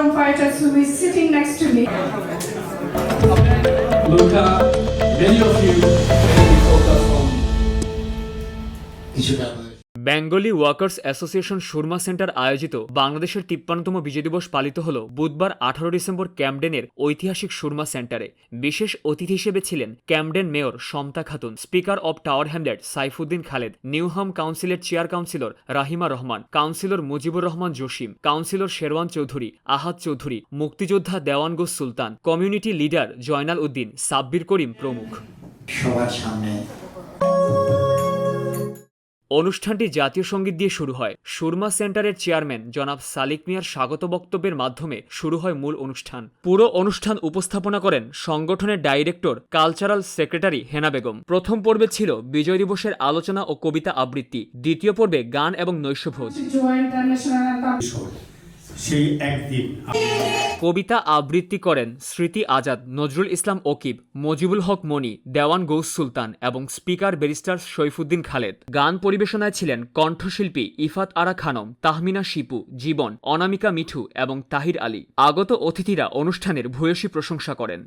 freedom fighters who is sitting next to me. Luca, many of you many may be focused on Bengali workers association Surma centre আয়োজিত বাংলাদেশের তিপ্পান্নতম বিজয় দিবস পালিত হল বুধবার আঠারো December ক্যামডেনের ঐতিহাসিক সুরমা সেন্টারে। বিশেষ অতিথি হিসেবে ছিলেন Camden mayor Samata Khatun, speaker of Tower Hamlet Saifuddin Khaled, Newham কাউন্সিলের chair councillor Rahima Rahman, councillor Mujibur Rahman Jasim, councillor Sherwan Chowdhury, Ahad Chowdhury, মুক্তিযোদ্ধা দেওয়ানগো সুলতান, কমিউনিটি লিডার জয়নাল উদ্দিন, সাব্বির করিম প্রমুখ। সবার সামনে অনুষ্ঠানটি জাতীয় সংগীত দিয়ে শুরু হয়। সুরমা সেন্টারের চেয়ারম্যান জনাব সালিক মিয়ার স্বাগত বক্তব্যের মাধ্যমে শুরু হয় মূল অনুষ্ঠান। পুরো অনুষ্ঠান উপস্থাপনা করেন সংগঠনের director, cultural secretary Hena Begum. প্রথম পর্বে ছিল বিজয় দিবসের আলোচনা ও কবিতা আবৃত্তি। দ্বিতীয় পর্বে গান এবং নৈশভোজ। সেই একদিন কবিতা আবৃত্তি করেন স্মৃতি আজাদ, নজরুল ইসলাম ওকিব, মজিবুল হক মনি, দেওয়ান গৌস সুলতান এবং স্পিকার ব্যারিস্টার সৈফুদ্দিন খালেদ। গান পরিবেশনায় ছিলেন কণ্ঠশিল্পী ইফাত আরা খানম, তাহমিনা শিপু, জীবন, অনামিকা মিঠু এবং তাহির আলী। আগত অতিথিরা অনুষ্ঠানের ভূয়সী প্রশংসা করেন।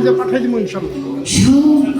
বুঝে পাঠাই দিব ইনশাল্লাহ